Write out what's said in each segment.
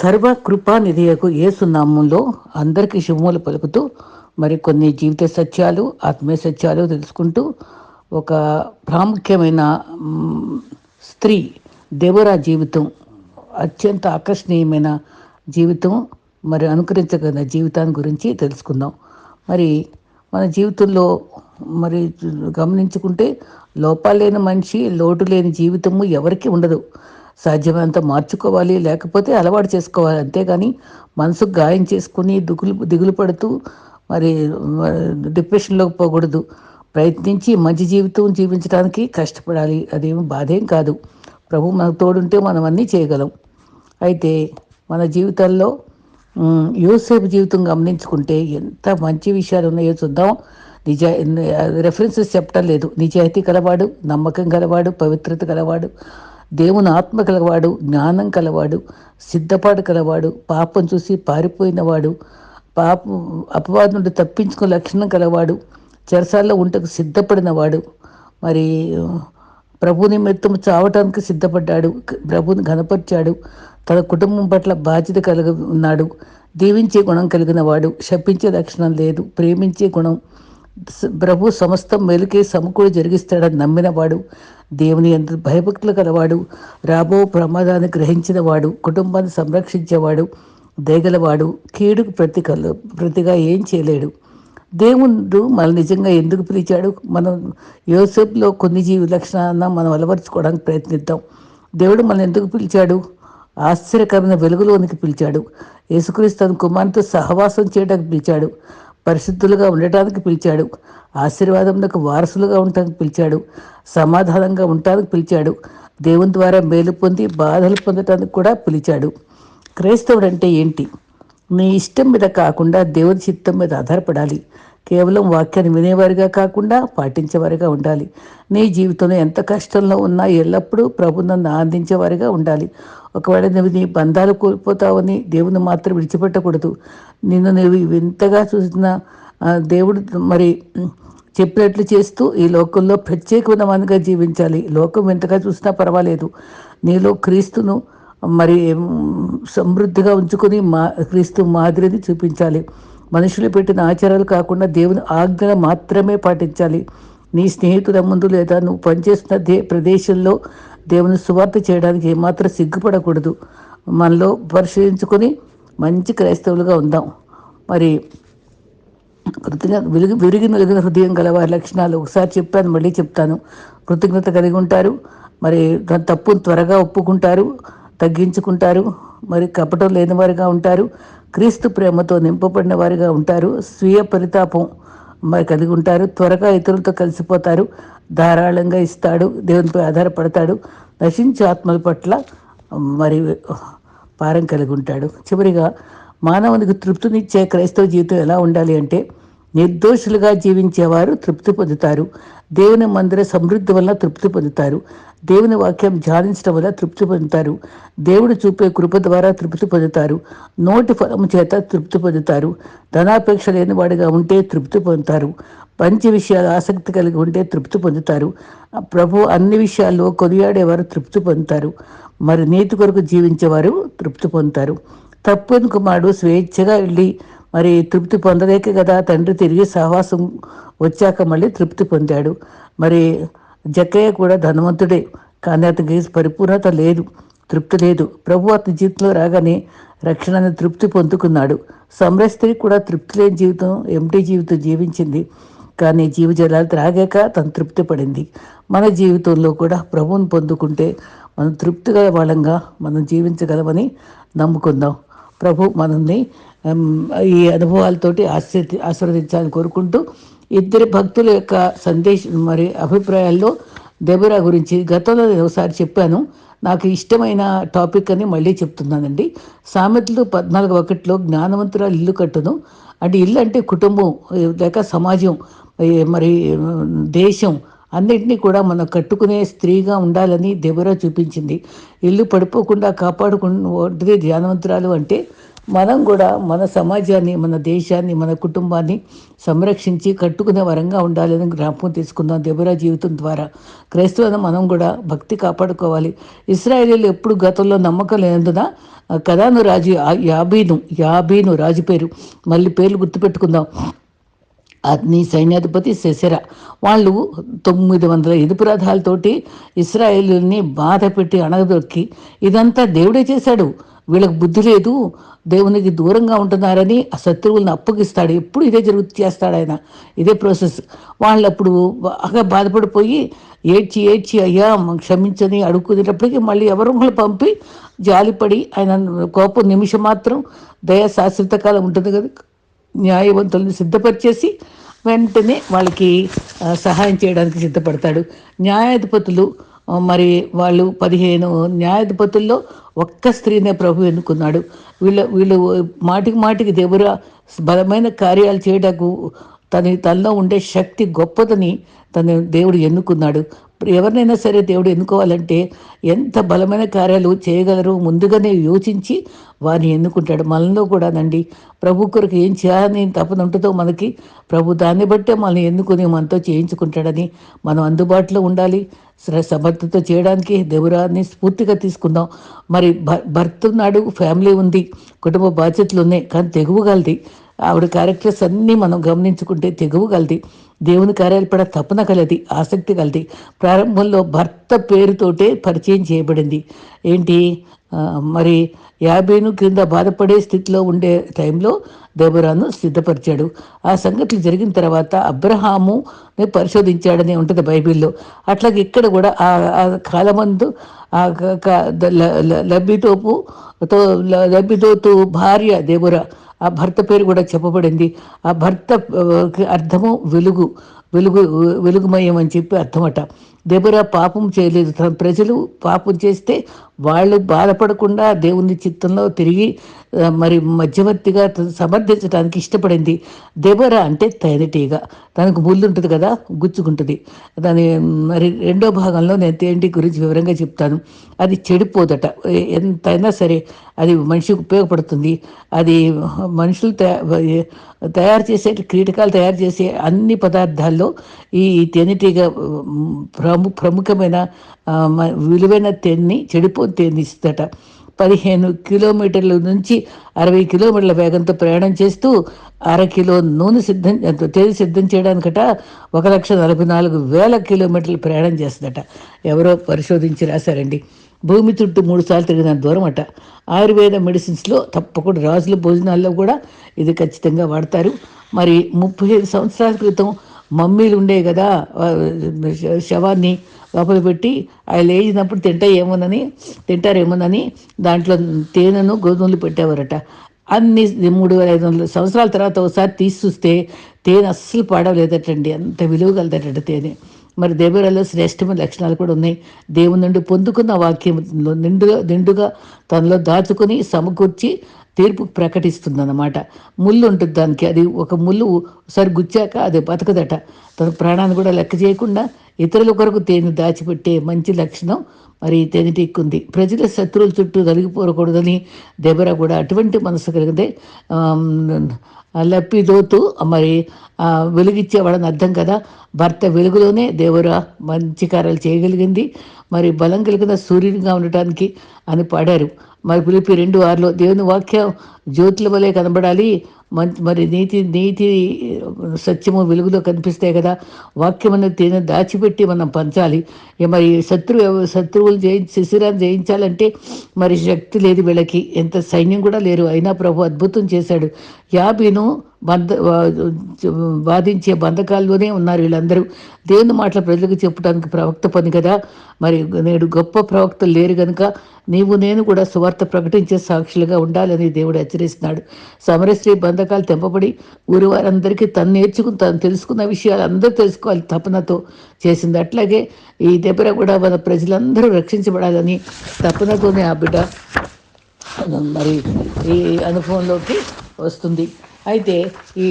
సర్వ కృపానిధియకు ఏసునామంలో అందరికీ శుభములు పలుకుతూ మరి కొన్ని జీవిత సత్యాలు ఆత్మీయ సత్యాలు తెలుసుకుంటూ ఒక ప్రాముఖ్యమైన స్త్రీ దేవరా జీవితం అత్యంత ఆకర్షణీయమైన జీవితం మరి అనుకరించగల జీవితాన్ని గురించి తెలుసుకుందాం. మరి మన జీవితంలో మరి గమనించుకుంటే లోపాలు లేని మనిషి లోటు లేని జీవితము ఎవరికి ఉండదు. సాధ్యమైనంత మార్చుకోవాలి లేకపోతే అలవాటు చేసుకోవాలి. అంతేగాని మనసుకు గాయం చేసుకుని దిగులు దిగులు పడుతూ మరి డిప్రెషన్లోకి పోకూడదు. ప్రయత్నించి మంచి జీవితం జీవించడానికి కష్టపడాలి. అదేమి బాధేం కాదు. ప్రభు మనకు తోడుంటే మనం అన్నీ చేయగలం. అయితే మన జీవితాల్లో యూసేపు జీవితం గమనించుకుంటే ఎంత మంచి విషయాలు ఉన్నాయో చూద్దాం. నిజా రెఫరెన్సెస్ చెప్పడం లేదు. నిజాయితీ కలవాడు నమ్మకం కలవాడు పవిత్రత కలవాడు దేవుని ఆత్మ కలవాడు జ్ఞానం కలవాడు సిద్ధపాటు కలవాడు పాపం చూసి పారిపోయినవాడు పాప అపవాదం నుండి తప్పించుకునే లక్షణం కలవాడు చెరసాల్లో ఉంటకు సిద్ధపడినవాడు మరి ప్రభు నిమిత్తం చావటానికి సిద్ధపడ్డాడు ప్రభుని ఘనపరిచాడు తన కుటుంబం పట్ల బాధ్యత కలిగి ఉన్నాడు దీవించే గుణం కలిగిన వాడు శపించే లక్షణం లేదు ప్రేమించే గుణం ప్రభు సమస్తం మేలుకే సమకూడి జరిగిస్తాడని నమ్మినవాడు దేవుని ఎంత భయభక్తులు కలవాడు రాబో ప్రమాదాన్ని గ్రహించినవాడు కుటుంబాన్ని సంరక్షించేవాడు దేగలవాడు కీడుకు ప్రతి ప్రతిగా ఏం చేయలేడు. దేవుడు మన నిజంగా ఎందుకు పిలిచాడు? మనం యోసేపులో కొన్ని జీవి లక్షణాలను మనం అలవరుచుకోవడానికి ప్రయత్నిద్దాం. దేవుడు మనం ఎందుకు పిలిచాడు? ఆశ్చర్యకరమైన వెలుగులోనికి పిలిచాడు. యేసుక్రీస్తు తన కుమార్తె సహవాసం చేయడానికి పిలిచాడు. పరిశుద్ధులుగా ఉండటానికి పిలిచాడు. ఆశీర్వాదములకు వారసులుగా ఉండటానికి పిలిచాడు. సమాధానంగా ఉండటానికి పిలిచాడు. దేవుని ద్వారా మేలు పొంది బాధలు పొందటానికి కూడా పిలిచాడు. క్రైస్తవుడు అంటే ఏంటి? నీ ఇష్టం మీద కాకుండా దేవుని చిత్తం మీద ఆధారపడాలి. కేవలం వాక్యాన్ని వినేవారిగా కాకుండా పాటించేవారిగా ఉండాలి. నీ జీవితంలో ఎంత కష్టంలో ఉన్నా ఎల్లప్పుడూ ప్రభు నన్ను ఆనందించేవారిగా ఉండాలి. ఒకవేళ నువ్వు నీ బంధాలు కోల్పోతావని దేవుని మాత్రం విడిచిపెట్టకూడదు. నిన్ను నువ్వు వింతగా చూసిన దేవుడు మరి చెప్పినట్లు చేస్తూ ఈ లోకంలో ప్రత్యేకమైన వానిగా జీవించాలి. లోకం ఎంతగా చూసినా పర్వాలేదు. నీలో క్రీస్తును మరి సమృద్ధిగా ఉంచుకొని మా క్రీస్తు మాదిరిని చూపించాలి. మనుషులు పెట్టిన ఆచారాలు కాకుండా దేవుని ఆజ్ఞ మాత్రమే పాటించాలి. నీ స్నేహితుల ముందు లేదా నువ్వు పనిచేస్తున్న దే ప్రదేశంలో దేవుని సువార్త చేయడానికి ఏమాత్రం సిగ్గుపడకూడదు. మనలో పరిశీలించుకొని మంచి క్రైస్తవులుగా ఉందాం. మరి కృతజ్ఞత విరిగి విరిగిన విరిగిన హృదయం గల వారి లక్షణాలు ఒకసారి చెప్పాను మళ్ళీ చెప్తాను. కృతజ్ఞత కలిగి ఉంటారు. మరి తన తప్పును త్వరగా ఒప్పుకుంటారు తగ్గించుకుంటారు. మరి కపటం లేని వారిగా ఉంటారు. క్రీస్తు ప్రేమతో నింపబడిన వారిగా ఉంటారు. స్వీయ పరితాపం కలిగి ఉంటారు త్వరగా ఇతరులతో కలిసిపోతారు. ధారాళంగా ఇస్తాడు. దేవునిపై ఆధారపడతాడు. నశించే ఆత్మల పట్ల మరి పారం కలిగి ఉంటాడు చివరిగా మానవునికి తృప్తినిచ్చే క్రైస్తవ జీవితం ఎలా ఉండాలి అంటే నిర్దోషులుగా జీవించేవారు తృప్తి పొందుతారు. దేవుని మందిర సమృద్ధి వల్ల తృప్తి పొందుతారు. దేవుని వాక్యం ధ్యానించడం వల్ల తృప్తి పొందుతారు. దేవుడు చూపే కృప ద్వారా తృప్తి పొందుతారు. నోటి ఫలము చేత తృప్తి పొందుతారు. ధనాపేక్ష లేని వాడిగా ఉంటే తృప్తి పొందుతారు. మంచి విషయాలు ఆసక్తి కలిగి ఉంటే తృప్తి పొందుతారు. ప్రభు అన్ని విషయాల్లో కొనియాడేవారు తృప్తి పొందుతారు. మరి నీతి కొరకు జీవించేవారు తృప్తి పొందుతారు. తప్పని కుమారుడు స్వేచ్ఛగా వెళ్ళి మరి తృప్తి పొందలేక కదా తండ్రి తిరిగి సహవాసం వచ్చాక మళ్ళీ తృప్తి పొందాడు. మరి జక్కయ్య కూడా ధనవంతుడే. కానీ అతనికి పరిపూర్ణత లేదు తృప్తి లేదు. ప్రభు అతని జీవితంలో రాగానే రక్షణను తృప్తి పొందుకున్నాడు. సమరస్త్రీ కూడా తృప్తి లేని జీవితం ఎంటీ జీవితం జీవించింది. కానీ జీవజలాలు త్రాగాక తను తృప్తి పడింది. మన జీవితంలో కూడా ప్రభువుని పొందుకుంటే మనం తృప్తి గల వాళ్ళంగా మనం జీవించగలమని నమ్ముకుందాం. ప్రభు మనల్ని ఈ అనుభవాలతోటి ఆశీర్ది ఆశీర్వదించాలని కోరుకుంటూ ఇద్దరు భక్తుల యొక్క సందేశం మరి అభిప్రాయాల్లో దెబరా గురించి గతంలో నేను ఒకసారి చెప్పాను. నాకు ఇష్టమైన టాపిక్ అని మళ్ళీ చెప్తున్నానండి. సామెతలు పద్నాలుగు ఒకటిలో జ్ఞానవంతురాలు ఇల్లు కట్టును. అంటే ఇల్లు అంటే కుటుంబం లేక సమాజం మరి దేశం అన్నింటినీ కూడా మనం కట్టుకునే స్త్రీగా ఉండాలని దెబరా చూపించింది. ఇల్లు పడిపోకుండా కాపాడుకుంటే ధ్యానవంతురాలు అంటే మనం కూడా మన సమాజాన్ని మన దేశాన్ని మన కుటుంబాన్ని సంరక్షించి కట్టుకునే వరంగా ఉండాలని జ్ఞాపకం తీసుకుందాం దెబరా జీవితం ద్వారా. క్రైస్తవులను మనం కూడా భక్తి కాపాడుకోవాలి. ఇస్రాయేలీలు ఎప్పుడు గతంలో నమ్మకం లేనందున కదాను రాజు యాబీను యాబీను రాజు పేరు మళ్ళీ పేర్లు గుర్తుపెట్టుకుందాం. అగ్ని సైన్యాధిపతి శశర వాళ్ళు తొమ్మిది వందల ఎదుపురథాలతోటి ఇస్రాయేల్ని బాధ పెట్టి అణగదొక్కి ఇదంతా దేవుడే చేశాడు. వీళ్ళకి బుద్ధి లేదు. దేవునికి దూరంగా ఉంటున్నారని ఆ శత్రువులను అప్పగిస్తాడు. ఎప్పుడు ఇదే జరుగు చేస్తాడు ఆయన. ఇదే ప్రాసెస్ వాళ్ళు అప్పుడు బాగా బాధపడిపోయి ఏడ్చి ఏడ్చి అయ్యా క్షమించని అడుక్కునేటప్పటికీ మళ్ళీ ఎవరు పంపి జాలిపడి ఆయన కోపం నిమిషం మాత్రం దయ శాశ్వత కాలం ఉంటుంది కదా. న్యాయవంతులను సిద్ధపరిచేసి వెంటనే వాళ్ళకి సహాయం చేయడానికి సిద్ధపడతాడు. న్యాయాధిపతులు మరి వాళ్ళు పదిహేను న్యాయాధిపతుల్లో ఒక్క స్త్రీనే ప్రభు ఎన్నుకున్నాడు. వీళ్ళ వీళ్ళు మాటికి మాటికి దేవుర బలమైన కార్యాలు చేయటకు తన తనలో ఉండే శక్తి గొప్పదని తను దేవుడు ఎన్నుకున్నాడు. ఎవరినైనా సరే దేవుడు ఎన్నుకోవాలంటే ఎంత బలమైన కార్యాలు చేయగలరు ముందుగానే యోచించి వారిని ఎన్నుకుంటాడు. మనలో కూడానండి ప్రభు కొరకు ఏం చేయాలని తపన ఉంటుందో మనకి ప్రభు దాన్ని బట్టే మనల్ని ఎన్నుకుని మనతో చేయించుకుంటాడని మనం అందుబాటులో ఉండాలి. సమర్థతో చేయడానికి దేవురాన్ని స్ఫూర్తిగా తీసుకుందాం. మరి భర్త ఉన్నాడు ఫ్యామిలీ ఉంది కుటుంబ బాధ్యతలు ఉన్నాయి కానీ తెగువగలది ఆవిడ క్యారెక్టర్స్ అన్నీ మనం గమనించుకుంటే తెగువగలది దేవుని కార్యాలు పడ తపన కలది ఆసక్తి కలది. ప్రారంభంలో భర్త పేరుతోటే పరిచయం చేయబడింది. ఏంటి? మరి యాభైను క్రింద బాధపడే స్థితిలో ఉండే టైంలో దేవరాను సిద్ధపరిచాడు. ఆ సంగతులు జరిగిన తర్వాత అబ్రహాము పరిశోధించాడని ఉంటుంది బైబిల్లో. అట్లాగే ఇక్కడ కూడా ఆ కాలమందు ఆ లబ్బితోపు లబ్బితోతు భార్య దేవర ఆ భర్త పేరు కూడా చెప్పబడింది. ఆ భర్త అర్థము వెలుగు వెలుగు వెలుగుమయం అని చెప్పి అర్థమట. దెబరా పాపం చేయలేదు. తన ప్రజలు పాపం చేస్తే వాళ్ళు బాధపడకుండా దేవుని చిత్తంలో తిరిగి మరి మధ్యవర్తిగా సమర్థించడానికి ఇష్టపడింది దెబర అంటే తేనెటీగ. తనకు ముళ్ళు ఉంటుంది కదా గుచ్చుకుంటుంది. దాని మరి రెండో భాగంలో నేను తేనెటీ గురించి వివరంగా చెప్తాను. అది చెడిపోదట. ఎంతైనా సరే అది మనిషికి ఉపయోగపడుతుంది. అది మనుషులు తయారు చేసే కీటకాలు తయారు చేసే అన్ని పదార్థాల్లో ఈ తేనెటీగ ప్రము ప్రముఖమైన విలువైన తేనెని చెడిపో తేనె ఇస్తుందట. పదిహేను కిలోమీటర్ల నుంచి అరవై కిలోమీటర్ల వేగంతో ప్రయాణం చేస్తూ అర కిలో నూనె సిద్ధం తేదీ సిద్ధం చేయడానికట ఒక లక్ష నలభై నాలుగు వేల కిలోమీటర్లు ప్రయాణం చేస్తుందట. ఎవరో పరిశోధించి రాశారండి. భూమి చుట్టూ మూడు సార్లు తిరిగిన దూరం అట ఆయుర్వేద మెడిసిన్స్లో తప్పకుండా రాజుల భోజనాల్లో కూడా ఇది ఖచ్చితంగా వాడతారు. మరి ముప్పై ఐదు సంవత్సరాల క్రితం మమ్మీలు ఉండేవి కదా శవాన్ని లోపల పెట్టి ఆయన లేచినప్పుడు తింటాయేమోనని తింటారేమోనని దాంట్లో తేనెను గోధుమలు పెట్టేవారట. అన్ని మూడు వేల ఐదు వందల సంవత్సరాల తర్వాత ఒకసారి తీసి చూస్తే తేనె అస్సలు పాడవలేదటండి. అంత విలువ కలదట తేనె. మరి దేవరాల్లో శ్రేష్టమైన లక్షణాలు కూడా ఉన్నాయి. దేవుని నుండి పొందుకున్న వాక్యంలో నిండుగా నిండుగా తనలో దాచుకుని సమకూర్చి తీర్పు ప్రకటిస్తుంది అన్నమాట ముళ్ళు ఉంటుంది దానికి. అది ఒక ముళ్ళు ఒకసారి గుచ్చాక అది బతకదట. తన ప్రాణాన్ని కూడా లెక్క చేయకుండా ఇతరుల కొరకు తేనె దాచిపెట్టే మంచి లక్షణం మరి తేనెటీక్కుంది. ప్రజల శత్రువుల చుట్టూ కలిగిపోకూడదని దెబరా కూడా అటువంటి మనసు కలిగితే లప్పిదోతు మరి వెలుగిచ్చేవాడని అర్థం కదా. భర్త వెలుగులోనే దేవురా మంచి కార్యాలు చేయగలిగింది. మరి బలం కలిగిన సూర్యునిగా ఉండటానికి అని పాడారు. మరి పిలిపి రెండు ఆరులో దేవుని వాక్యం జ్యోతుల వలె కనబడాలి. మరి నీతి నీతి సత్యము వెలుగులో కనిపిస్తాయి కదా. వాక్యం అనేది తేనె దాచిపెట్టి మనం పంచాలి. మరి శత్రువు శత్రువులు జయి శిశిరాన్ని జయించాలంటే మరి శక్తి లేదు వీళ్ళకి. ఎంత సైన్యం కూడా లేరు. అయినా ప్రభు అద్భుతం చేశాడు. యాబీను బంధ బాధించే బంధకాల్లోనే ఉన్నారు వీళ్ళందరూ. దేవుని మాటల ప్రజలకు చెప్పడానికి ప్రవక్త పని కదా. మరి నేడు గొప్ప ప్రవక్తలు లేరు కనుక నీవు నేను కూడా సువార్త ప్రకటించే సాక్షులుగా ఉండాలని దేవుడు హెచ్చరిస్తున్నాడు. సమరశ్రీ బంధకాలు తెంపబడి ఊరి వారందరికీ తను నేర్చుకుని తను తెలుసుకున్న విషయాలు అందరూ తెలుసుకోవాలి తపనతో చేసింది. అట్లాగే ఈ దెబ్బర కూడా మన ప్రజలందరూ రక్షించబడాలని తపనతోనే ఆ బిడ్డ మరి ఈ అనుభవంలోకి వస్తుంది. అయితే ఈ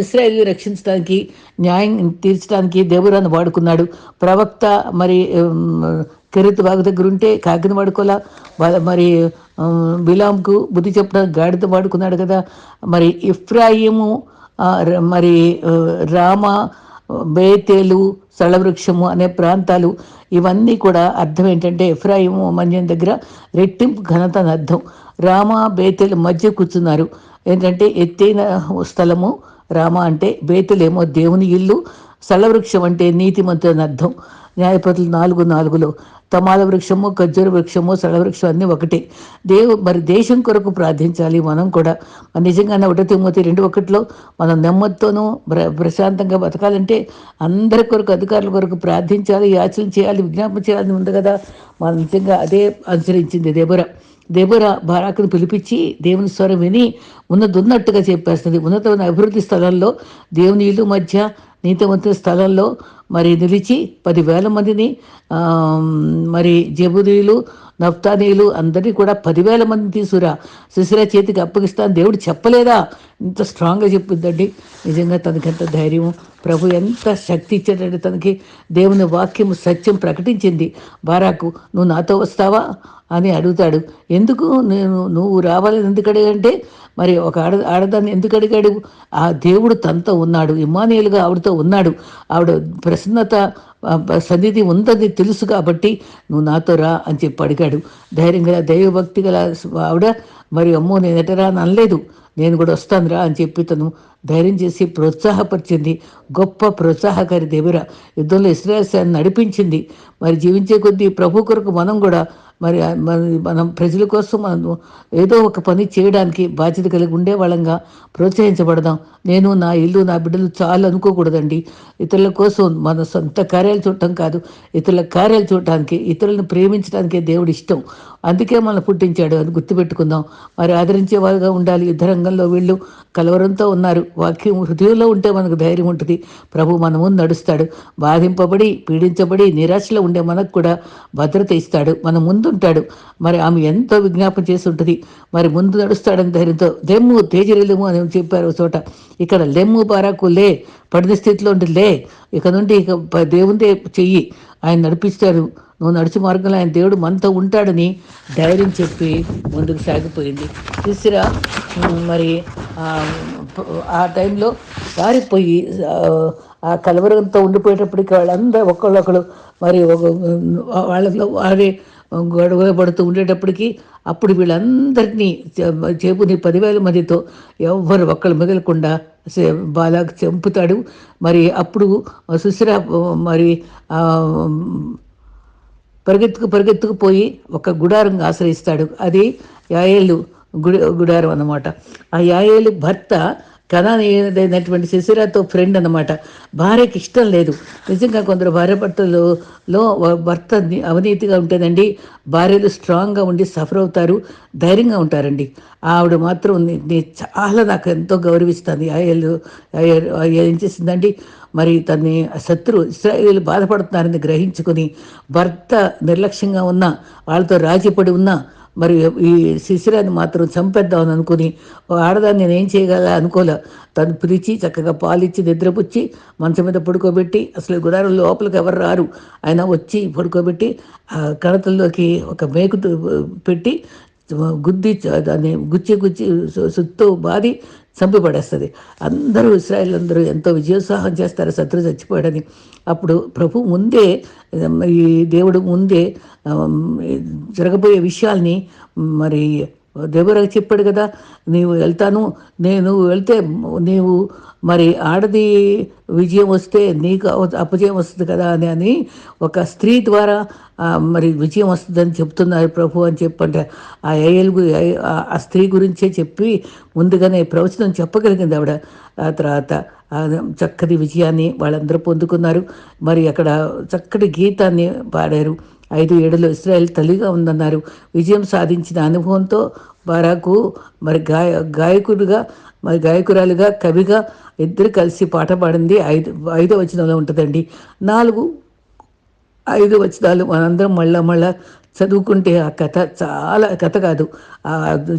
ఇస్రాయల్ రక్షించడానికి న్యాయం తీర్చడానికి దేవురాన్ని వాడుకున్నాడు. ప్రవక్త మరి కెరెత్ బాగు దగ్గర ఉంటే కాకిని వాడుకోలా మరి బిలాంకు బుద్ధి చెప్పడానికి గాడిద వాడుకున్నాడు కదా. మరి ఇఫ్రాయిము మరి రామ బేతేలు సళవృక్షము అనే ప్రాంతాలు ఇవన్నీ కూడా అర్థం ఏంటంటే ఎఫ్రాయిము మన్యం దగ్గర రెట్టింపు ఘనత అని అర్థం. రామ బేతేలు మధ్య కూర్చున్నారు. ఏంటంటే ఎత్తైన స్థలము రామ అంటే బేతులేమో దేవుని ఇల్లు సళవృక్షం అంటే నీతిమంతుని అర్థం. న్యాయపతులు నాలుగు నాలుగులో తమాల వృక్షము ఖర్జూర వృక్షము వృక్షం అన్నీ ఒకటే. దేవు మరి దేశం కొరకు ప్రార్థించాలి మనం కూడా. నిజంగానే ఒకటి తిమ్మతి రెండు ఒకటిలో మనం నెమ్మదితోనూ ప్రశాంతంగా బతకాలంటే అందరి కొరకు అధికారుల కొరకు ప్రార్థించాలి యాచన చేయాలి విజ్ఞాపన చేయాలని ఉంది కదా. మనం నిజంగా అదే అనుసరించింది దేబర. దేబోరా బారాకును పిలిపించి దేవుని స్వరం విని ఉన్నదున్నట్టుగా చెప్పేస్తుంది. ఉన్నతమైన అభివృద్ధి స్థలంలో దేవుని ఇల్లు మధ్య నీతివంతుల స్థలంలో మరి నిలిచి పదివేల మందిని మరి జబుదీలు నఫ్తానీయులు అందరినీ కూడా పదివేల మంది తీసుకురా. సుశీల చేతికి అప్పగిస్తాను దేవుడు చెప్పలేదా? ఇంత స్ట్రాంగ్గా చెప్పిందండి. నిజంగా తనకి ఎంత ధైర్యం ప్రభు ఎంత శక్తి ఇచ్చాడంటే తనకి. దేవుని వాక్యం సత్యం ప్రకటించింది. బారాకు నువ్వు నాతో వస్తావా? అని అడుగుతాడు. ఎందుకు? నేను నువ్వు రావాలని ఎందుకు అడిగంటే మరి ఒక ఆడ ఆడదాన్ని ఎందుకు అడిగాడు? ఆ దేవుడు తనతో ఉన్నాడు. ఇమానియులుగా ఆవిడతో ఉన్నాడు. ఆవిడ ప్రసన్నత సన్నిధి ఉందని తెలుసు కాబట్టి నువ్వు నాతో రా అని చెప్పి అడిగాడు. ధైర్యం గల దైవభక్తి గల ఆవిడ మరి అమ్మో నేను ఎటరా? అనలేదు నేను కూడా వస్తాను రా అని చెప్పి తను ధైర్యం చేసి ప్రోత్సాహపరిచింది. గొప్ప ప్రోత్సాహకారి దేవుర యుద్ధంలో ఇస్రాయల్ నడిపించింది. మరి జీవించే కొద్దీ ప్రభు కొరకు మనం కూడా మరి మనం ప్రజల కోసం మనం ఏదో ఒక పని చేయడానికి బాధ్యత కలిగి ఉండే వాళ్ళంగా ప్రోత్సహించబడదాం. నేను నా ఇల్లు నా బిడ్డలు చాలు అనుకోకూడదండి. ఇతరుల కోసం మన సొంత కార్యాలు చూడటం కాదు. ఇతరుల కార్యాలు చూడటానికి ఇతరులను ప్రేమించడానికే దేవుడు ఇష్టం. అందుకే మనం పుట్టించాడు అని గుర్తుపెట్టుకుందాం. మరి ఆదరించే వాళ్ళగా ఉండాలి. యుద్ధ రంగంలో వీళ్ళు కలవరంతో ఉన్నారు. వాక్యం హృదయంలో ఉంటే మనకు ధైర్యం ఉంటుంది. ప్రభు మన ముందు నడుస్తాడు. బాధింపబడి పీడించబడి నిరాశలో ఉండే మనకు కూడా భద్రత ఇస్తాడు. మన ముందుంటాడు. మరి ఆమె ఎంతో విజ్ఞాపన చేసి ఉంటుంది. మరి ముందు నడుస్తాడని ధైర్యంతో దెమ్ము తేజరిలము అని చెప్పారు ఒక చోట. ఇక్కడ లెమ్ము బారాకు లే పడిన స్థితిలో ఉండి లే. ఇక నుండి ఇక దేవుందే చెయ్యి. ఆయన నడిపిస్తాడు. నువ్వు నడిచి మార్గంలో ఆయన దేవుడు మనతో ఉంటాడని ధైర్యం చెప్పి ముందుకు సాగిపోయింది. చూసిరా? మరి ఆ టైంలో పారిపోయి ఆ కలవరంతో ఉండిపోయేటప్పటికి వాళ్ళందరూ ఒకళ్ళొకళ్ళు మరి వాళ్ళలో వారి గొడవ పడుతూ ఉండేటప్పటికీ అప్పుడు వీళ్ళందరినీ చేపుని పదివేల మందితో ఎవ్వరు ఒక్కళ్ళు మిగలకుండా బాలా చంపుతాడు. మరి అప్పుడు సుశిరా మరి పరిగెత్తుకు పరిగెత్తుకు పోయి ఒక గుడారంగా ఆశ్రయిస్తాడు. అది యాయేళ్ళు గుడి గుడారం అన్నమాట. ఆ యాయేలు భర్త కథానైనటువంటి శశిరాతో ఫ్రెండ్ అనమాట భార్యకి ఇష్టం లేదు. నిజంగా కొందరు భార్య భర్తలలో భర్త అవినీతిగా ఉంటుందండి భార్యలు స్ట్రాంగ్గా ఉండి సఫర్ అవుతారు ధైర్యంగా ఉంటారండి. ఆవిడ మాత్రం చాలా నాకు ఎంతో గౌరవిస్తుంది. ఆయలు ఏం చేసిందండి మరి తన్ని శత్రు ఇస్రాయేల్ బాధపడుతున్నారని గ్రహించుకొని భర్త నిర్లక్ష్యంగా ఉన్న వాళ్ళతో రాజీపడి ఉన్న మరి ఈ శిశిరాన్ని మాత్రం చంపేద్దామని అనుకుని ఆడదాన్ని నేను ఏం చేయగల అనుకోలే. తను పిలిచి చక్కగా పాలిచ్చి నిద్రపుచ్చి మంచం మీద పడుకోబెట్టి అసలు గుడారం లోపలికి ఎవరు రారు. ఆయన వచ్చి పడుకోబెట్టి కణతల్లోకి ఒక మేకు పెట్టి గుద్ది దాన్ని గుచ్చి గుచ్చి సుత్తు బాది చంపిపడేస్తుంది అందరూ ఇస్రాయల్ అందరూ ఎంతో విజయోత్సాహం చేస్తారు శత్రు చచ్చిపోయాడని. అప్పుడు ప్రభు ముందే ఈ దేవుడు ముందే జరగబోయే విషయాల్ని మరి దేవుడు చెప్పాడు కదా నీవు వెళ్తాను నేను వెళ్తే నీవు మరి ఆడది విజయం వస్తే నీకు అపజయం వస్తుంది కదా అని అని ఒక స్త్రీ ద్వారా మరి విజయం వస్తుందని చెప్తున్నారు ప్రభు అని చెప్పంటే ఆ ఏఎల్గు ఆ స్త్రీ గురించే చెప్పి ముందుగానే ప్రవచనం చెప్పగలిగింది ఆవిడ. ఆ తర్వాత చక్కటి విజయాన్ని వాళ్ళందరూ పొందుకున్నారు. మరి అక్కడ చక్కటి గీతాన్ని పాడారు. ఐదు ఏడులో ఇస్రాయెల్ తల్లిగా ఉందన్నారు. విజయం సాధించిన అనుభవంతో బారాకు మరి గాయ గాయకుడుగా మరి గాయకురాలుగా కవిగా ఇద్దరు కలిసి పాట పాడింది. ఐదు ఐదో వచనంలో ఉంటుందండి. నాలుగు ఐదు వచనాలు మనందరం మళ్ళా మళ్ళా చదువుకుంటే ఆ కథ చాలా కథ కాదు. ఆ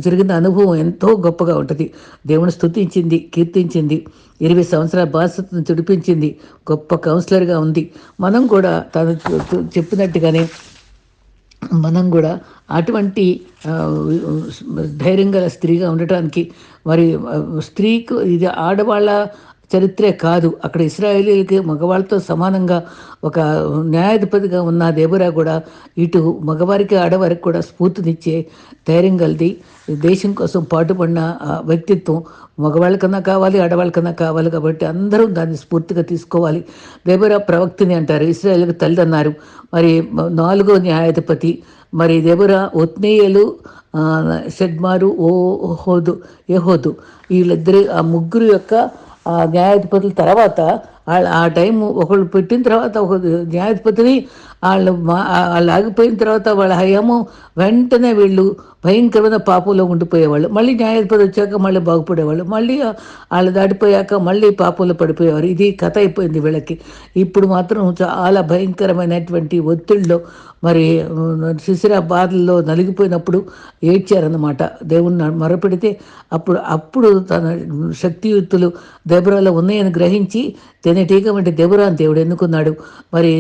జరిగిన అనుభవం ఎంతో గొప్పగా ఉంటుంది. దేవుని స్థుతించింది కీర్తించింది. ఇరవై సంవత్సరాల బాధ్యతను తుడిపించింది. గొప్ప కౌన్సిలర్గా ఉంది. మనం కూడా తను చెప్పినట్టుగానే మనం కూడా అటువంటి ధైర్యం గల స్త్రీగా ఉండటానికి మరి స్త్రీకు ఇది ఆడవాళ్ళ చరిత్రే కాదు. అక్కడ ఇస్రాయేలీలకి మగవాళ్ళతో సమానంగా ఒక న్యాయాధిపతిగా ఉన్న దేవురా కూడా ఇటు మగవారికి ఆడవారికి కూడా స్ఫూర్తినిచ్చే ధైర్యం కలిది దేశం కోసం పాటుపడిన వ్యక్తిత్వం మగవాళ్ళకన్నా కావాలి ఆడవాళ్ళకన్నా కావాలి కాబట్టి అందరూ దాన్ని స్ఫూర్తిగా తీసుకోవాలి. దేవురా ప్రవక్తిని అంటారు. ఇస్రాయేల్కి తల్లిదన్నారు. మరి నాలుగో న్యాయాధిపతి మరి దేవరా ఒత్నేయలు షడ్మారు ఓ హోదు ఏహోదు వీళ్ళిద్దరు ఆ ముగ్గురు యొక్క ఆ న్యాయాధిపతుల తర్వాత ఆ టైం ఒకళ్ళు పెట్టిన తర్వాత ఒక న్యాయాధిపతిని వాళ్ళు వాళ్ళు ఆగిపోయిన తర్వాత వాళ్ళ హయాము వెంటనే వీళ్ళు భయంకరమైన పాపంలో ఉండిపోయేవాళ్ళు. మళ్ళీ న్యాయాధిపతి వచ్చాక మళ్ళీ బాగుపడేవాళ్ళు. మళ్ళీ వాళ్ళు దాటిపోయాక మళ్ళీ పాపంలో పడిపోయేవారు. ఇది కథ అయిపోయింది వీళ్ళకి. ఇప్పుడు మాత్రం చాలా భయంకరమైనటువంటి ఒత్తిడిలో మరి శిశిర బాధల్లో నలిగిపోయినప్పుడు ఏడ్చారన్నమాట. దేవుణ్ణి మొరపెడితే అప్పుడు అప్పుడు తన శక్తియుక్తులు దెబరాలో ఉన్నాయని గ్రహించి తేనెటీగ వంటి దెబరాని దేవుడు ఎన్నుకున్నాడు మరి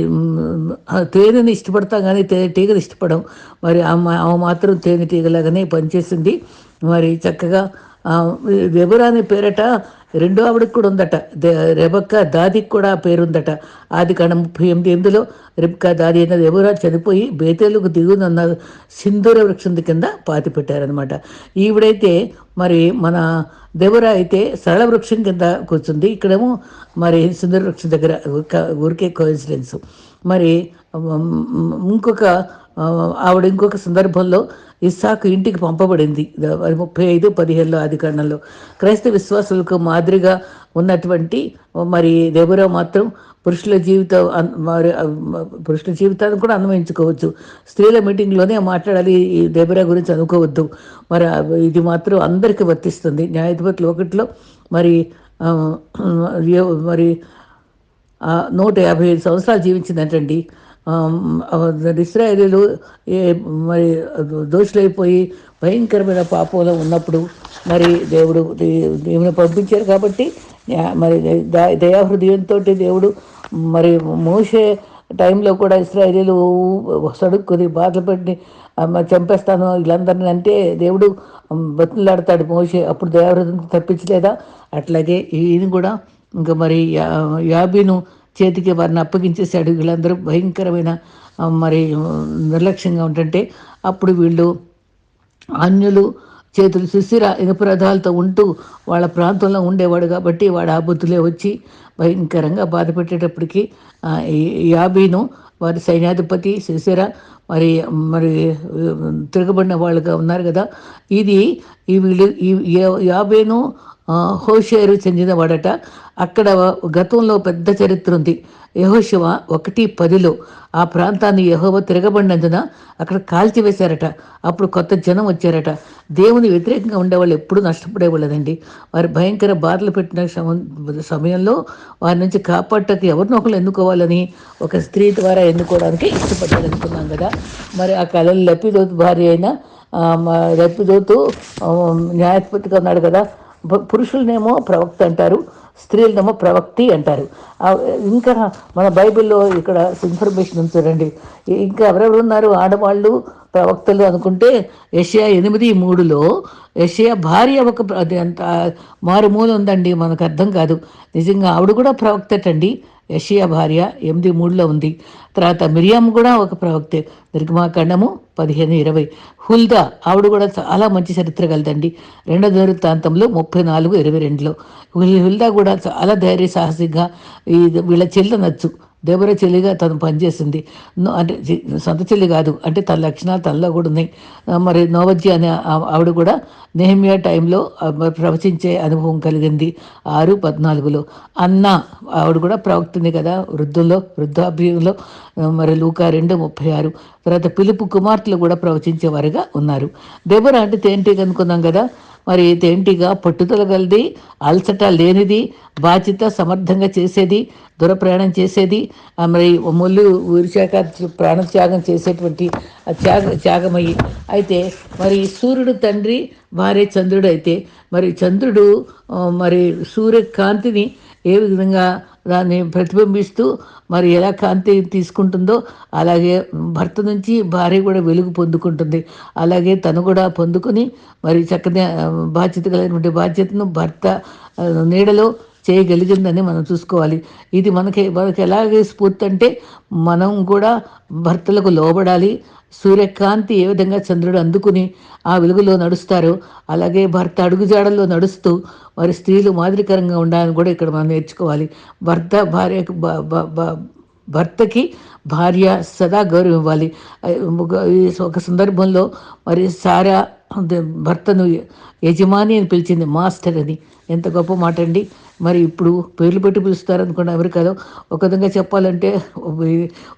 తేనెని ఇష్టపడతాం కానీ తేనెటీగలు ఇష్టపడం. మరి ఆమె ఆమె మాత్రం తేనెటీగలాగానే పనిచేసింది మరి చక్కగా ఆ, అనే పేరట రెండో ఆవిడకి కూడా ఉందట. రెబక్క దాదికి కూడా ఆ పేరుందట. ఆది కాండ ముప్పై ఎనిమిది ఎనిమిదిలో రెబక్క దాది అయిన దెబరా చనిపోయి బేతేలకు దిగునన్న సింధూర వృక్షం కింద పాతి పెట్టారనమాట ఈవిడైతే మరి మన దేవరా అయితే సరళ వృక్షం కింద కూర్చుంది. ఇక్కడేమో మరి సింధూర వృక్షం దగ్గర ఊరికే కోయిన్సిడెన్స్. మరి ఇంకొక ఆవిడ ఇంకొక సందర్భంలో ఇస్సాకు ఇంటికి పంపబడింది. ముప్పై ఐదు పదిహేనులో ఆది క్రైస్తవ విశ్వాసులకు మాదిరిగా ఉన్నటువంటి మరి దేవరావు మాత్రం పురుషుల జీవితం మరి పురుషుల జీవితాన్ని కూడా అన్వయించుకోవచ్చు. స్త్రీల మీటింగ్లోనే మాట్లాడాలి ఈ దేవరా గురించి అనుకోవద్దు. మరి ఇది మాత్రం అందరికీ వర్తిస్తుంది. న్యాయాధిపతులు ఒకటిలో మరి మరి నూట యాభై ఐదు సంవత్సరాలు జీవించిందంటండి. ఇస్రాయేలీలు ఏ మరి దోషులైపోయి భయంకరమైన పాపంలో ఉన్నప్పుడు మరి దేవుడు దే- దేవుని పంపించారు కాబట్టి మరి దయాహృదయంతో దేవుడు మరి మోసే టైంలో కూడా ఇస్రాయేలీలు సడుక్కుని బాధలు పెట్టి చంపేస్తాను వీళ్ళందరినీ అంటే దేవుడు బతులాడతాడు మోసే అప్పుడు దయాహృదయం తప్పించలేదా? అట్లాగే ఈయన కూడా ఇంకా మరి యా యాబీను చేతికి వారిని అప్పగించేశాడు. వీళ్ళందరూ భయంకరమైన మరి నిర్లక్ష్యంగా ఉంటుంటే అప్పుడు వీళ్ళు అన్యులు చేతులు సుస్థిర ఇనుపరథాలతో ఉంటూ వాళ్ళ ప్రాంతంలో ఉండేవాడు కాబట్టి వాడు ఆ బుద్ధులే వచ్చి భయంకరంగా బాధ పెట్టేటప్పటికి యాబీను వారి సైన్యాధిపతి సుశిర మరి మరి తిరగబడిన వాళ్ళుగా ఉన్నారు కదా. ఇది ఈ వీళ్ళు ఈ యాబేను హోషేరు చెందినవాడట. అక్కడ గతంలో పెద్ద చరిత్ర ఉంది. యహోశివ ఒకటి పదిలో ఆ ప్రాంతాన్ని యహోవ తిరగబడినందున అక్కడ కాల్చివేశారట అప్పుడు కొత్త జనం వచ్చారట. దేవుని వ్యతిరేకంగా ఉండేవాళ్ళు ఎప్పుడూ నష్టపడేవాళ్ళదండి. వారి భయంకర బాధలు పెట్టిన సమ- సమయంలో వారి నుంచి కాపాడటానికి ఎవరినో ఒకరు ఎన్నుకోవాలని ఒక స్త్రీ ద్వారా ఎన్నుకోవడానికి ఇష్టపడ్డారు అనుకున్నాం కదా. మరి ఆ కళలు లప్పిదోతు భార్య అయిన లప్పిదోతు న్యాయాధిపతిగా ఉన్నాడు కదా. పురుషులనేమో ప్రవక్త అంటారు స్త్రీలనేమో ప్రవక్తి అంటారు. ఇంకా మన బైబిల్లో ఇక్కడ ఇన్ఫర్మేషన్ ఉంది చూడండి. ఇంకా ఎవరెవరు ఉన్నారు? ఆడవాళ్ళు ప్రవక్తలు అనుకుంటే ఏషియా ఎనిమిది మూడులో ఏషియా భార్య ఒక అది అంత మారుమూల ఉందండి మనకు అర్థం కాదు. నిజంగా ఆవిడ కూడా ప్రవక్తటండి. యషియా భార్య ఎనిమిది మూడులో ఉంది. తర్వాత మిరియాము కూడా ఒక ప్రవక్తే. నిర్గమాకాండము పదిహేను ఇరవై. హుల్దా ఆవిడ కూడా చాలా మంచి చరిత్ర కలదండి రెండో దృత్తాంతంలో ముప్పై నాలుగు ఇరవై రెండులో. హుల్దా కూడా చాలా ధైర్య సాహసిగా ఈ వీళ్ళ చెల్లనచ్చు దేవర చెల్లిగా తను పనిచేసింది. అంటే సొంత చెల్లి కాదు అంటే తన లక్షణాలు తనలో కూడా ఉన్నాయి. మరి నోవజ్జి అనే ఆవిడ కూడా నెహమియా టైంలో మరి ప్రవచించే అనుభవం కలిగింది. ఆరు పద్నాలుగులో. అన్న ఆవిడ కూడా ప్రవక్తుంది కదా వృద్ధుల్లో వృద్ధాభ్యంలో మరి లూకా రెండు ముప్పై ఆరు. తర్వాత పిలుపు కుమార్తెలు కూడా ప్రవచించేవారుగా ఉన్నారు. దెబర అంటే తేంటి అనుకున్నాం కదా మరి ఏంటిగా పట్టుదల కలిది అలసట లేనిది బాధ్యత సమర్థంగా చేసేది దురప్రయాణం చేసేది మరి ముళ్ళు ఊరిశాక ప్రాణత్యాగం చేసేటువంటి త్యాగ త్యాగమయ్యి. అయితే మరి సూర్యుడు తండ్రి భార్య చంద్రుడు అయితే మరి చంద్రుడు మరి సూర్యకాంతిని ఏ విధంగా దాన్ని ప్రతిబింబిస్తూ మరి ఎలా కాంతి తీసుకుంటుందో అలాగే భర్త నుంచి భార్య కూడా వెలుగు పొందుకుంటుంది. అలాగే తను కూడా పొందుకుని మరి చక్కని బాధ్యత కలిగినటువంటి బాధ్యతను భర్త నీడలో చేయగలిగిందని మనం చూసుకోవాలి. ఇది మనకి మనకి ఎలాగే స్ఫూర్తి అంటే మనం కూడా భర్తలకు లోబడాలి. సూర్యకాంతి ఏ విధంగా చంద్రుడు అందుకుని ఆ వెలుగులో నడుస్తారో అలాగే భర్త అడుగుజాడల్లో నడుస్తూ మరి స్త్రీలు మాదిరికరంగా ఉండాలని కూడా ఇక్కడ మనం నేర్చుకోవాలి. భర్త భార్యకు భర్తకి భార్య సదా గౌరవం ఇవ్వాలి. ఒక- సందర్భంలో మరి సారా భర్తను యజమాని అని పిలిచింది మాస్టర్ అని. ఎంత గొప్ప మాట అండి మరి ఇప్పుడు పేర్లు పెట్టి పిలుస్తారు అనుకోండి కదా. ఒక విధంగా చెప్పాలంటే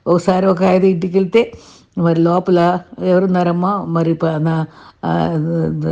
ఒకసారి ఒక ఆయన ఇంటికి వెళ్తే మరి లోపల ఎవరున్నారమ్మా? మరి ప- నా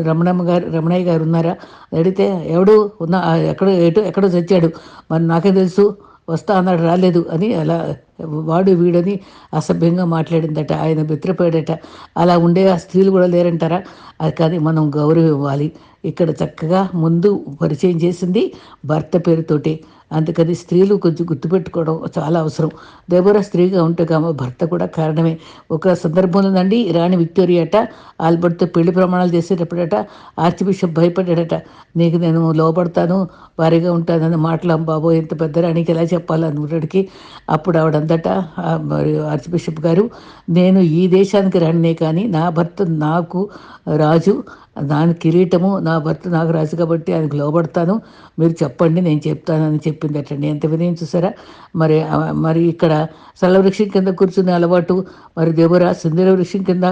రమణమ్మ గారు రమణయ్య గారు ఉన్నారా? అడిగితే ఎవడు? ఉన్నా ఎక్కడో ఎటు ఎక్కడో చచ్చాడు. మరి నాకే తెలుసు వస్తా అన్నాడు రాలేదు అని అలా వాడు వీడని అసభ్యంగా మాట్లాడిందట. ఆయన బెత్రపోయాడట అలా ఉండే ఆ స్త్రీలు కూడా లేరంటారా? అది కానీ మనం గౌరవం ఇవ్వాలి. ఇక్కడ చక్కగా ముందు పరిచయం చేసింది భర్త పేరుతోటి. అందుకని స్త్రీలు కొంచెం గుర్తుపెట్టుకోవడం చాలా అవసరం. దేబోరా స్త్రీగా ఉంటే కామ భర్త కూడా కారణమే. ఒక సందర్భంలోనండి రాణి విక్టోరియాట ఆల్బర్ట్తో పెళ్ళి ప్రమాణాలు చేసేటప్పుడట ఆర్చ్ బిషప్ భయపడ్డాడట. నీకు నేను లోపడతాను భారీగా ఉంటానని మాటలు బాబో ఎంత పెద్ద రాణికి ఎలా చెప్పాలనుకున్నాడికి అప్పుడు ఆవిడంతట మరి ఆర్చ్ బిషప్ గారు నేను ఈ దేశానికి రాణినే కానీ నా భర్త నాకు రాజు దాని కిరీటము నా భర్త నాకు రాజు కాబట్టి ఆయనకు లోబడతాను. మీరు చెప్పండి నేను చెప్తానని చెప్పిందటండి ఎంత వినయం చూసారా? మరి మరి ఇక్కడ సల్ల వృక్షం కింద కూర్చునే అలవాటు మరి దేవరా సుందర వృక్షం కింద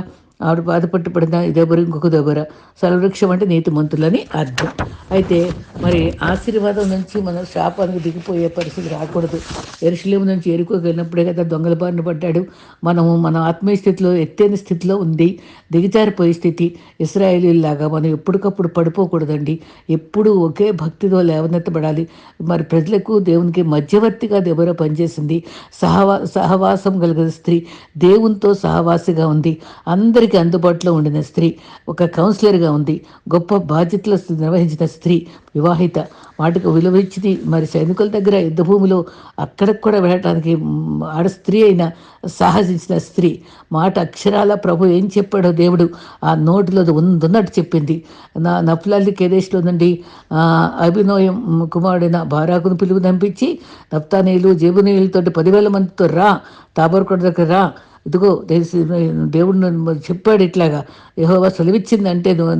ఆవిడ బాధపట్టు పడిన దేవరు ఇంకొక దేవర సలవృక్షం అంటే నీతిమంతులని అర్థం. అయితే మరి ఆశీర్వాదం నుంచి మనం శాపానికి దిగిపోయే పరిస్థితి రాకూడదు. ఎరుశలేము నుంచి ఎరుకోకి కదా దొంగల బారిన పడ్డాడు. మనము మన ఆత్మీయ స్థితిలో ఎత్తైన స్థితిలో ఉంది దిగజారిపోయే స్థితి ఇస్రాయేలీలాగా మనం ఎప్పటికప్పుడు పడిపోకూడదండి. ఎప్పుడు ఒకే భక్తితో లేవనెత్తబడాలి. మరి ప్రజలకు దేవునికి మధ్యవర్తిగా దేవర పనిచేసింది. సహవా సహవాసం కలిగిన స్త్రీ దేవునితో సహవాసిగా ఉంది. అందరికీ అందుబాటులో ఉండిన స్త్రీ ఒక కౌన్సిలర్గా ఉంది గొప్ప బాధ్యతలు నిర్వహించిన స్త్రీ వివాహిత. వాటికి విలువ ఇచ్చింది మరి సైనికుల దగ్గర యుద్ధ భూమిలో అక్కడికి కూడా వెళ్ళడానికి ఆడ స్త్రీ అయిన సాహసించిన స్త్రీ. మాట అక్షరాల ప్రభు ఏం చెప్పాడో దేవుడు ఆ నోటిలో ఉందన్నట్టు చెప్పింది. నా నఫ్లాలి కేదేశ్లో నుండి అభినోయం కుమారుడైన బారాకును పిలుపు దంపించి నప్తానీయులు జేబునీయులతోటి పదివేల మందితో రా తాబోర్కోట దగ్గర రా ఇదిగో దేవుడు చెప్పాడు ఇట్లాగా. యెహోవా సెలవిచ్చిందంటే నువ్వు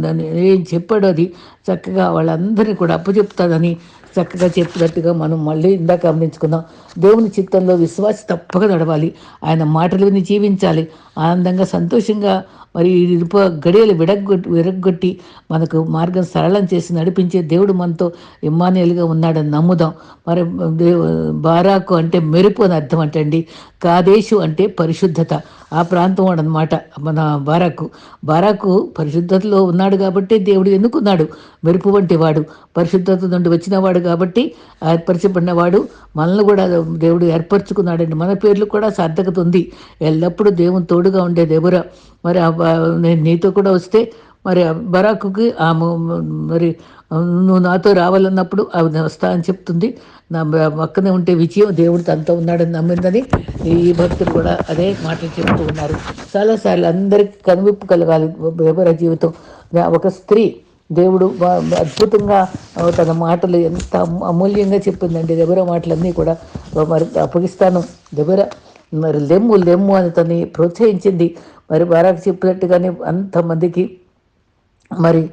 ఏం చెప్పాడు అది చక్కగా వాళ్ళందరినీ కూడా అప్పచెప్తాదని చక్కగా చెప్పినట్టుగా మనం మళ్ళీ ఇందాక గమనించుకుందాం. దేవుని చిత్తంలో విశ్వాస తప్పక నడవాలి. ఆయన మాటలు విని జీవించాలి. ఆనందంగా సంతోషంగా మరి ఇరుప గడియలు విడగొట్టి విరగొట్టి మనకు మార్గం సరళం చేసి నడిపించే దేవుడు మనతో ఇమ్మానియల్గా ఉన్నాడని నమ్ముదాం. మరి దేవు బారాకు అంటే మెరుపు అని అర్థం అంటండి. కాదేశు అంటే పరిశుద్ధత. ఆ ప్రాంతం వాడనమాట మన బారాకు. బారాకు పరిశుద్ధతలో ఉన్నాడు కాబట్టి దేవుడు ఎన్నుకున్నాడు మెరుపు వంటి వాడు. పరిశుద్ధత నుండి వచ్చినవాడు కాబట్టి ఏర్పరచబడినవాడు. మనల్ని కూడా దేవుడు ఏర్పరచుకున్నాడండి. మన పేర్లు కూడా సార్థకత ఉంది. ఎల్లప్పుడూ దేవుని తోడుగా ఉండే దేవురా. మరి నేను నీతో కూడా వస్తే మరి బరాకుకి ఆ మరి నువ్వు నాతో రావాలన్నప్పుడు ఆవిడ వస్తా అని చెప్తుంది. నా పక్కనే ఉంటే విజయం దేవుడు తనతో ఉన్నాడని నమ్మిందని ఈ భక్తులు కూడా అదే మాటలు చెప్తూ ఉన్నారు. చాలాసార్లు అందరికీ కనువిప్పు కలగాలి. ఎవరి జీవితం. ఒక స్త్రీ దేవుడు అద్భుతంగా తన మాటలు ఎంత అమూల్యంగా చెప్పిందండి. దెబర మాటలన్నీ కూడా మరి అప్పగిస్తాను. దెబర మరి లెమ్ము లెమ్ము అని తన్ని ప్రోత్సహించింది. మరి బారాకు చెప్పినట్టుగానే అంతమందికి మరి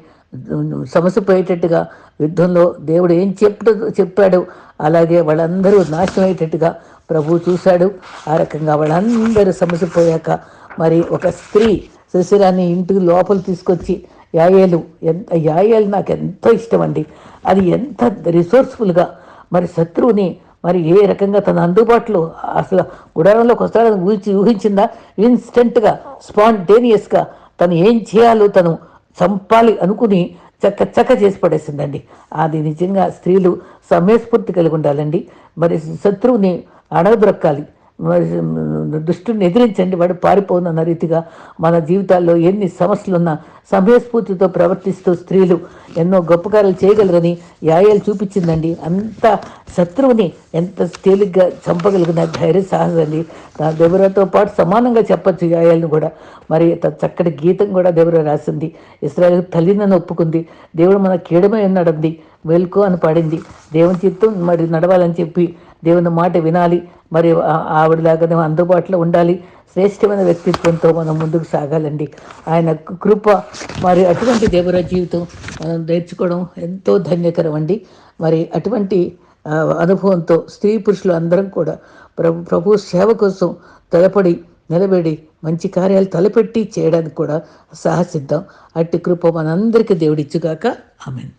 సమసిపోయేటట్టుగా యుద్ధంలో దేవుడు ఏం చెప్పు చెప్పాడు అలాగే వాళ్ళందరూ నాశనం అయ్యేటట్టుగా ప్రభు చూశాడు. ఆ రకంగా వాళ్ళందరూ సమసిపోయాక మరి ఒక స్త్రీ శిశిరాన్ని ఇంటికి లోపల తీసుకొచ్చి యాయేలు ఎంత యాయేలు నాకు ఎంతో ఇష్టం అండి. అది ఎంత రిసోర్స్ఫుల్గా మరి శత్రువుని మరి ఏ రకంగా తన అందుబాటులో అసలు గుడారంలోకి వస్తాడని ఊహించి ఊహించిందా? ఇన్స్టెంట్గా స్పాంటేనియస్గా తను ఏం చేయాలో తను చంపాలి అనుకుని చక్క చక్క చేసి పడేసిందండి. అది నిజంగా స్త్రీలు సమయస్ఫూర్తి కలిగి ఉండాలండి. మరి శత్రువుని అడగదొరక్కాలి దుష్టుని ఎదిరించండి. వాడు పారిపోనన్న రీతిగా మన జీవితాల్లో ఎన్ని సమస్యలున్నా సమయస్ఫూర్తితో ప్రవర్తిస్తూ స్త్రీలు ఎన్నో గొప్ప కార్యాలు చేయగలరని యాయాలు చూపించిందండి. అంత శత్రువుని ఎంత తేలిగ్గా చంపగలిగిన ధైర్య సాహసండి దెబరాతో పాటు సమానంగా చెప్పచ్చు యాయాలను కూడా. మరి చక్కటి గీతం కూడా దేవర రాసింది. ఇస్రాయల్ తల్లినని ఒప్పుకుంది. దేవుడు మన కీడమే ఉన్నాడంది వెల్కో అని పాడింది. దేవుని చిత్తం మరి నడవాలని చెప్పి దేవుని మాట వినాలి. మరి ఆవిడలాగానే అందుబాటులో ఉండాలి. శ్రేష్టమైన వ్యక్తిత్వంతో మనం ముందుకు సాగాలండి. ఆయన కృప మరి అటువంటి దేవరాజ జీవితం మనం నేర్చుకోవడం ఎంతో ధన్యకరం అండి. మరి అటువంటి అనుభవంతో స్త్రీ పురుషులు అందరం కూడా ప్రభు ప్రభు సేవ కోసం తలపడి నిలబడి మంచి కార్యాలు తలపెట్టి చేయడానికి కూడా సాహసిద్దాం. అట్టి కృప మనందరికీ దేవుడిచ్చుగాక. ఆమెను.